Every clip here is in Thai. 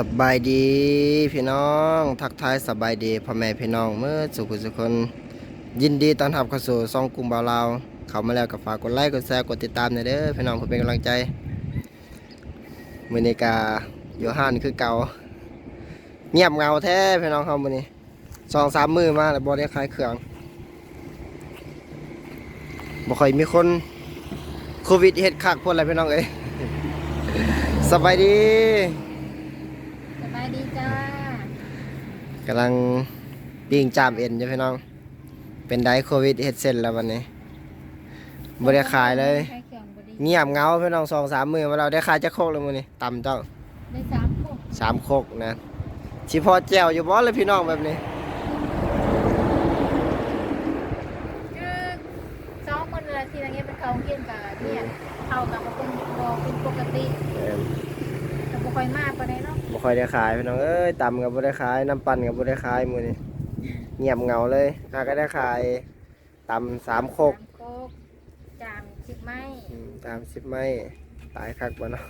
สบายดีพี่น้อง ทักทายสบายดีพ่อแม่พี่น้องเมื่อสุขสุขคน ยินดีต้อนรับเข้าสู่ซองกลุ่มบ่าวลาวเข้ามาแล้วก็ฝากกดไลค์กดแชร์กดติดตามหน่อยเด้อพี่น้องเพื่อเป็นกำลังใจมื้อนี้กาโยฮันคือเก่าเงียบเงาแท้พี่น้องเฮามือนี้สองสามมือมาแล้วบ่ได้ขายเครื่องบ่ค่อยมีคนโควิดเฮ็ดคักพุ่นแหละพี่น้องเอ้ยสบายดี จ้ากำลังปิ้งจามเอ็นอยู่พี่น้อง เป็นไดโควิดเฮ็ดเสร็จแล้ววันนี้บ่ได้ขายเลยขายเครื่องบ่ดีเงียบเหงาพี่น้องสองสามมือมาเราได้ขายจะโคกแล้วมื้อนี้ต่ำเจ้าได้สามพวกสามโคกนะสิพอแจ้วอยู่บ่เลยพี่น้องแบบนี้ คือสองคนเวลาทีละเงี้ยเป็นเขาเกี่ยนกับเนี่ยเขากับมาเป็นบอเป็นปกติเอิ่มแต่บ่ค่อยมากปานใดเนาะ บ่ค่อยได้ขายพี่น้องเอ้ยต่ำก็บ่ได้ขายน้ำปั่นก็บ่ได้ขายมื้อนี้เงียบเหงาเลยหาก็ได้ขายต่ำสามโคกสามโคกจามสิบไม้อืมตามสิบไม้ตายคักบ่เนาะ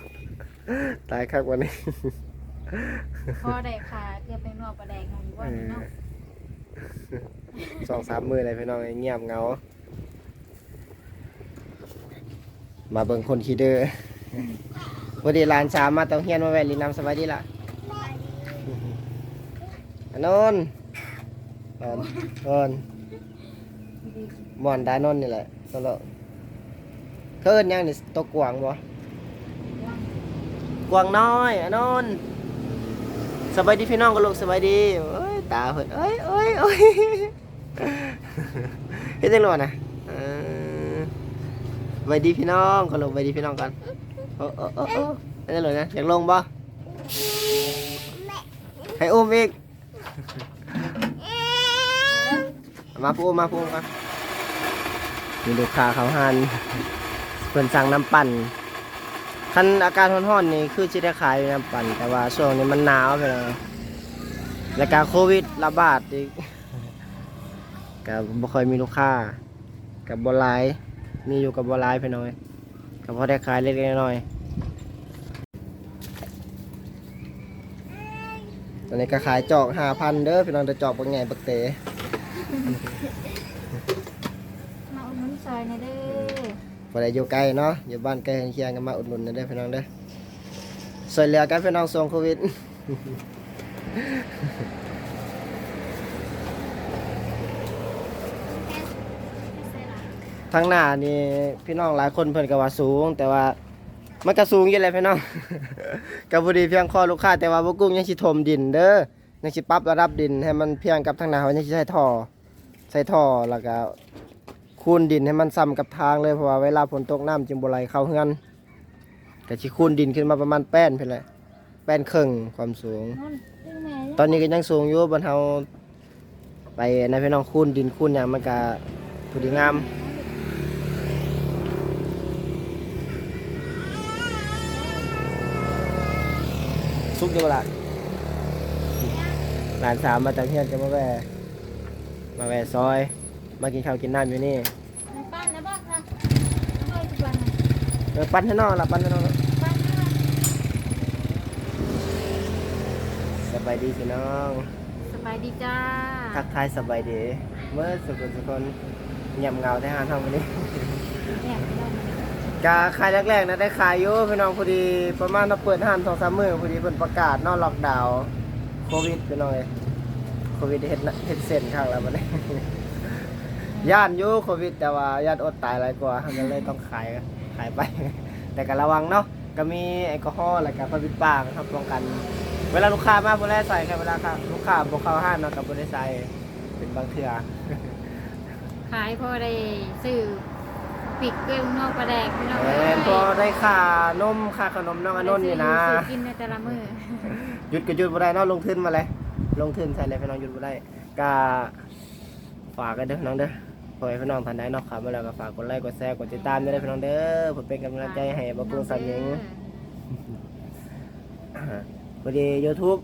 ตายคักวันนี้ พอได้ค่ะเกือบเป็นนอกประแดงของอยู่ว่านี่เนาะสองสามมือเลยพี่น้องเงียบเหงา มาเบิ่งคนขี้เดือ วันนี้หลานสามมาเต้องเฮียนมาแวะลินน้ำสบายดีล่ะอันนนท์นอนนอนหมอนดานนท์นี่แหละตลอดเคินยังนี่ตัวกวางบ่กวางน้อยอันนนท์สบายดีพี่น้องกับลูกสบายดีเอ้ยตาเพิ่นเอ้ยเอ้ยเอ้ยเฮ็ดจังหวะนะเออสบายดีพี่น้องกับลูกสบายดีพี่น้องกันโอ้โอ้โอ้โอ้เฮ็ดจังหวะนะอยากลงบ่ให้อุ้มอีก มาพูมาพูมามีลูกค้าเขาหันเพิ่นสั่งน้ำปั่นคันอากาศร้อนๆนี่คือจะได้ขายน้ำปั่นแต่ว่าช่วงนี้มันหนาวไปเลยแล้วก็โควิดระบาดอีกก็บ่ค่อยมีลูกค้ากับบ่หลายมีอยู่กับบ่หลายไปหน่อย พอได้ขายเล็กๆน้อยๆตอนนี้ก็ขายจอก5,000เด้อพี่น้องจะจอกบ่ไงบักเตมาอุดหนุนซอยหน่อยเด้อบ่ได้อยู่ไกลเนาะอยู่บ้านใกล้เคียงกันมาอุดหนุนกันเด้อพี่น้องเด้อช่วยเหลือกันพี่น้องช่วงโควิด ทางหน้านี่พี่น้องหลายคนเพิ่นก็ว่าสูง แต่ว่ามันก็สูงอยู่แหละพี่น้องก็บ่ดีเพียงคอลูกค้าแต่ว่าบ่กุ้งยังสิถมดินเด้อยังสิปรับระดับดินให้มันเพียงกับทางหน้าเขายังสิใช้ท่อใส่ท่อแล้วก็คูนดินให้มันซ้ำกับทางเลยเพราะว่าเวลาฝนตกน้ำจึงบ่ไหลเข้าเฮือนก็สิคูนดินขึ้นมาประมาณแป้นเพิ่นแหละแป้นครึ่งความสูง ตอนนี้ก็ยังสูงอยู่บนเฮาไปในะพี่น้องคูนดินคูนหยังมันก็พอดีงาม ซุกอยู่บ่ล่ะหลานสาวมาจากเฮียนจะมาแวะมาแวะซอย มากินข้าวกินน้ำอยู่นี่น้ำปั้นนะบ้างนะน้ำเลยทุกวันนะเออปั้นให้น้องละปั้นให้น้องละปั้นนะสบายดีพี่น้องสบายดีจ้าทักทายสบายดีเมื่อสุขสุขคนเงียบเหงาได้หานทำวันนี้ กาขายแรกๆนะได้ขายอยู่พี่น้องพอดีประมาณเราเปิดห้านสองสามมือพอดีเพิ่นประกาศนอกล็อกดาวน์โควิดพี่น้องเอ้ยโควิดเฮ็ดน่ะเฮ็ดเส้นข้างแล้วบันี้ย่านอยู่โควิด แต่ว่าย่านอดตายหลายกว่าก็เลยต้องขายขายไป แต่ก็ระวังเนาะก็มีแอลกอฮอล์แล้วก็ผ้าปิดปากครับป้องกัน เวลาลูกค้ามาบ่ได้ใส่แค่เวลาค่ะลูกค้าบ่เข้าห้างเนาะก็บ่ได้ใส่เป็นบางเทื่อขายพอได้ซื้อ ปิกเกลือนอกประแดกพี่น้องแม่นพอได้ค่านมค่าขนมน้องอนนท์นี่นะซื้อกินในแต่ละมื้อหยุดก็หยุดบ่ได้เนาะลงทุนมาเลยลงทุนใส่เลยพี่น้องหยุดบ่ได้ก็ฝากกันเด้อพี่น้องเด้อขอให้พี่น้องท่านใดเนาะครับมาแล้วก็ฝากกดไลค์กดแชร์กดติดตามด้วยเด้อพี่น้องเด้อเพื่อเป็นกำลังใจให้บ่กรุงสันหญิงพอดี YouTube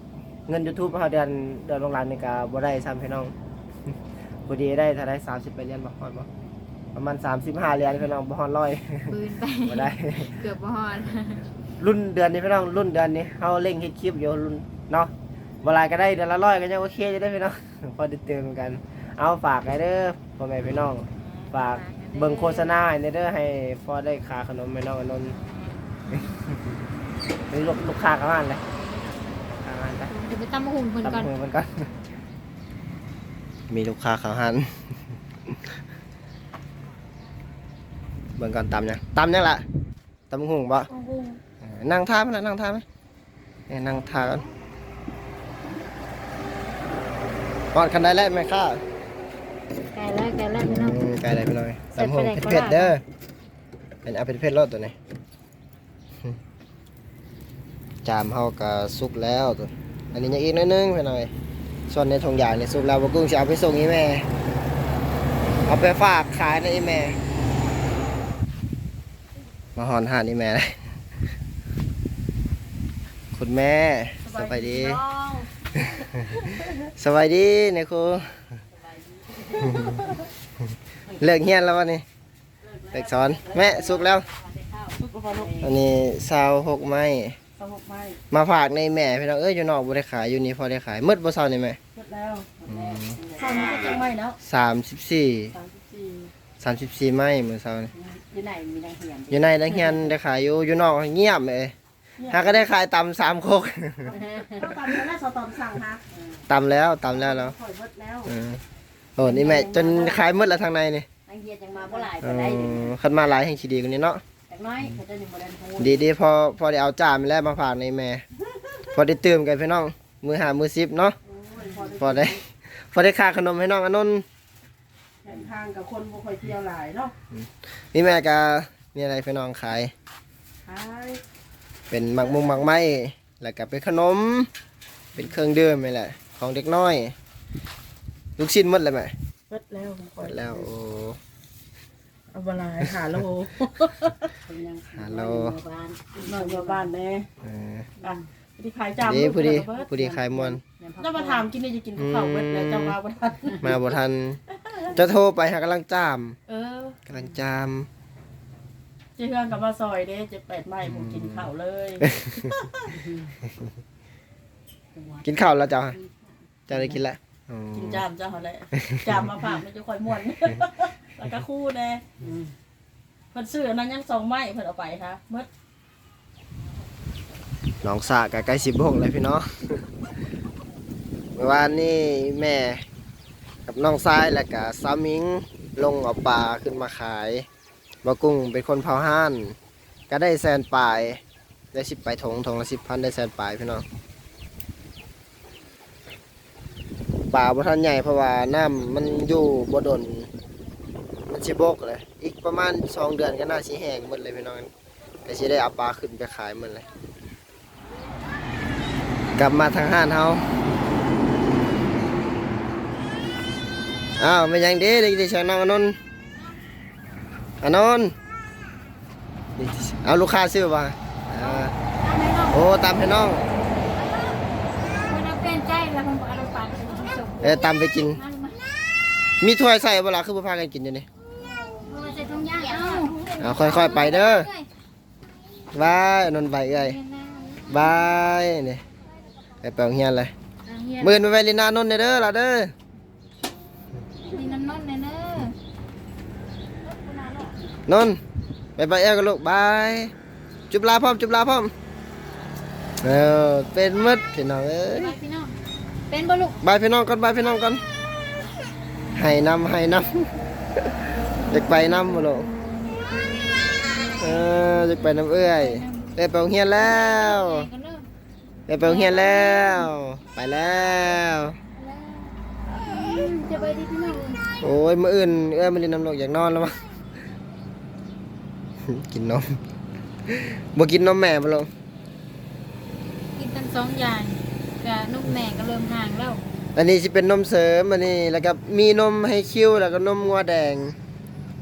เงิน YouTube เฮาเดือนเดือนลงหลานนี่ก็บ่ได้ซ้ำพี่น้องพอดีได้เท่าได30ไปเหรียญบ่ฮอดบ่ ประมาณ35เหรียญพี่น้องบ่ฮอดร้อยปืนไปบ่ได้ เกือบบ่ฮอดรุ่นเดือนนี้พี่น้องรุ่นเดือนนี้เฮาเร่งเฮ็ดคลิปอยู่รุ่นเนาะบหลายก็ได้เดือนละร้อยก็ยังโอเคจะได้พี่น้อง พอได้เติมกัน เอาฝากไว้เด้อพ่อแม่พี่น้อง ฝากเบิ่งโฆษณาให้เด้อให้พอได้ค่าขนมแม่น้องอนนท์นี่ลูกลูกค้ากันบ้านเลยค้ากันไปเดี๋ยวไปตั้มหุ่นเพิ่นตับก่อนมือมันก่อนมีลูกค้าเขาหัน เบิ่งก่อนตำยังตำยังล่ะตำหุ่งบ่โอ้โหเออนั่งท่าไหมล่ะนั่งท่าไหมเอ้ยนั่งท่ากันก่อนคันได้แล้วไหมข้าไก่แล้วไก่แล้วพี่น้องอืมไกลได้ไปหน่อยเสร็จตำหุ่งไปไหนก็เผ็ดๆได้เด้อเป็นเอาเผ็ดๆรสตัวนี้จามเฮาก็สุกแล้วตัวอันนี้ยังอีกน้อยนึงไปหน่อยส่วนในถุงยางเนี่ยสุกแล้วบ่กุ้งจะเอาไปส่งอีแม่เอาไปฝากขายในอีแม่ มาหอนหานอีแม่เลยคุณแม่สบายดี สบายดีเนี่ยครูเลิกเฮียนแล้ววันนี้เลิกสอน แม่สุกแล้ว อันนี้ซาวหกไม้สหกไม้มาฝากในแม่พี่น้องเอ้ยอยู่นอกบ่ได้ขายอยู่นี่พอได้ขายมืดบ่เซานี่แม่หมดแล้วข้าวนี้ก็จังไม่แล้วสามสิบสี่สามสิบสี่สามสิบสี่ไม้มื้อเช้านี่ อยู่ไหนมีนางเหียนอยู่ในนักเรียนได้ขายอยู่อยู่นอกเงียบเลยหาก็ได้ขายตำสามโคกต้องตามแล้วสตอมสั่งฮะตำแล้วตำแล้วแล้วถอยหมดแล้วเออโอ้นี่แม่จนขายหมืดแล้วทางในนี่นางเหียนจังมาบ่หลายเอบ่ได้อคันมาหลายแห่งสิดีกว่านี้เนาะแต่น้อยเขาจะยังบ่ได้พูดดีดีพอพอได้เอาจานมาแล้วมาฝากในแม่ พอได้ตื่มกันพี่น้องมือหามือซิบเนาะพอได้พอได้ค่าขนมให้น้องอนนท์ แผนทางกับคนบ่ค่อยเที่ยวหลายเนาะนี่แม่ก็มีอะไรพี่น้องขาย ขายเป็นหมักมุงหมักไม้ แล้วก็เป็นขนม เป็นเครื่องดื่มนี่แหละ ของเด็กน้อย ลูกชิ้นหมดเลยไหมหมดแล้วหมดแล้วโอ้ เอาบ่หลายหาโลฮัลโหลหน่อยมาบ้านแน่เอออะที่ขายจามดีผู้ดีผู้ดีขายมวนจะมาถามกินได้จะกินข้าวเบิดแล้วจะมาบ่ทันมาบ่ทัน จะโทรไปหากำลังจามเออกำลังจามเจ้าเฮือนกับมาซอยเด้จะแปดไม้ผมกินข้าวเลยกินข้าวแล้วจ้าจ้าได้กินแล้วอ๋อกินจามเจ้าเขาแหละจามมาฝากมันจะค่อยม่วนแล้วก็คู่แน่เพิ่นซื้ออันนั้นยังสองไม้เพิ่นเอาไปค่ะเมื่อน้องสากะใกล้สิบหกเลยพี่น้องเมื่อวานนี่แม่ กับน้องซ้ายและกับสามิงลงเอาปลาขึ้นมาขายบากุ้งเป็นคนเผาห้าน ก็ได้แสนปลายได้สิบไปลายถงถงละสิบพันได้แสนปลายพี่น้องป่าบ่ทันใหญ่เพราะว่าน้ำมันอยู่บ่ดนมันสิบกเลย อีกประมาณสองเดือนก็น่าสิแห้งหมดเลยพี่น้องก็สิได้เอาปลาขึ้นไปขายหมดเลย กลับมาทางห้านเฮา อ้าวไม่ยังเด้เด็กๆชาวน้องอนนท์อนนท์นี่เอาลูกค้าซื้อป่ะอ่าทำไมน้องโอ้ตามให้น้องมันเอาเป็นใจแล้วผมเอาลงไปแล้วผมส่งเออตามไปกินมาลงมามีถ้วยใส่บ่ล่ะคือบ่พากันกินอยู่นี่เอามาใส่ถุงยางเอาเอาค่อยๆไปเด้อบายอนนท์ไปเอ้ยบายนี่ไปแปลงเฮียนเลยมืมื้อนี้ไปไว้ลินานนท์เด้อล่ะเด้อ นี่น้ำนนเนเน อนนท์ไปไปเอ้ยกันลูกบายจุบลาพร้อมจุบลาพร้อมเออเป็นหมดพี่น้องเอ้ยไปพี่น้องเป็นบ่ลูกบายพี่น้องก่อนบายพี่น้องก่อนให้นำให้นำเด็กไปนำบ่ลูกเออเด็กไปนำเอ้ยไปไปโรงเรียนแล้วไปกันเริ่มไปไปโรงเรียนแล้ว ไปแล้วจะไปดีพี่น้องโอ้ยมื้ออื่นเอ้ยมันเรียนน้ำลูกอยากนอนแล้วมั้ง กินนมบ่กินนมแม่บ่ลูกกินทั้งสองอย่างกับนุ่มแม่ก็เริ่มห่างแล้ว อันนี้สิเป็นนมเสริมอันนี้แล้วก็มีนมให้คิวแล้วก็นมงัวแดง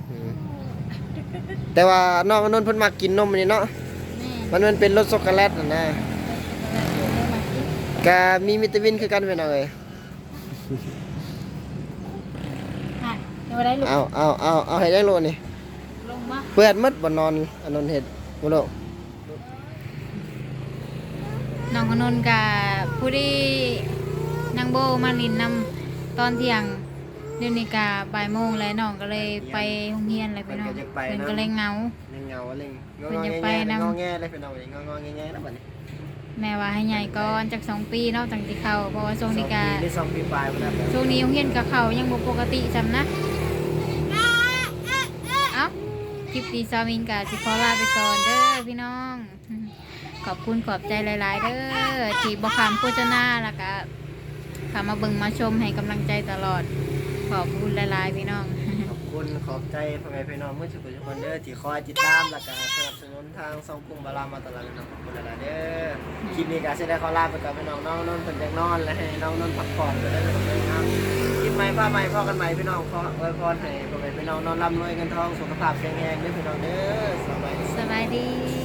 อืมแต่ว่าน้องอนนท์เพิ่นมักกินนมอันนี้เนาะแม่มันมันเป็นรสช็อกโกแลตน่ะนะก็มีวิตามินคือกันพี่น้องเอ้ยค่ะเดี๋ยวได้ลูกเอาเอาเอาเอาให้ได้โลนี่ ลงมาเปิดหมดบ่นอนอนนท์เฮ็ดบ่โลน้ององอนนท์กับผู้ที่นางโบมาลินนำตอนเที่ยงเดี๋ยวนี้กาบ่ายโมงแล้วน้องก็เลยไปโรงเรียนอะไรพี่น้องเพิ่นก็เลยเหงา ยังเงาอะไรงเพิ่งนอจะแงไปแงนำงอแงเลยพี่น้องเอ้ยงองอแงแงแล้วบัดนี้แม่ว่าให้ใหญ่ก่อนจากสองปีเนาะจังสิเข้าเพราะว่าช่วงนี้กาสองปีหรือสองปีปลายมาแล้ว ช่วงนี้โรงเรียนกับเขายังบ่ปกติจำนะเอ้าค ลิปดีซาวินกาสิขอลาไปก่อนเด้อพี่น้อง ขอบคุณขอบใจหลายๆ เด้อที่บอกคำโฆษณาแล้วก็ขามาเบิ่งมาชมให้กำลังใจตลอด ขอบคุณหลายๆพี่น้อง ขอบคุณขอบใจพ่อแม่พี่น้องเมื่อสุขทุกคนเด้อที่คอยติดตามและก็สนับสนุนทางซองกุ้งบารามาตลอดพี่น้องขอบคุณหลายๆเด้อคลิปนี้ก็สิได้ขอลาไปก่อนพี่น้องน้องนนท์เพิ่นจักนอนและให้น้องนนท์พักผ่อนไปได้เลยครับคลิปใหม่ผ้าใหม่พ่อกันใหม่พี่น้องขออวยพรให้พ่อแม่พี่ น้องนอนร่ำรวยเงินทองสุขภาพแข็งแรงด้วยพี่น้องเด้อสบาย สบายดี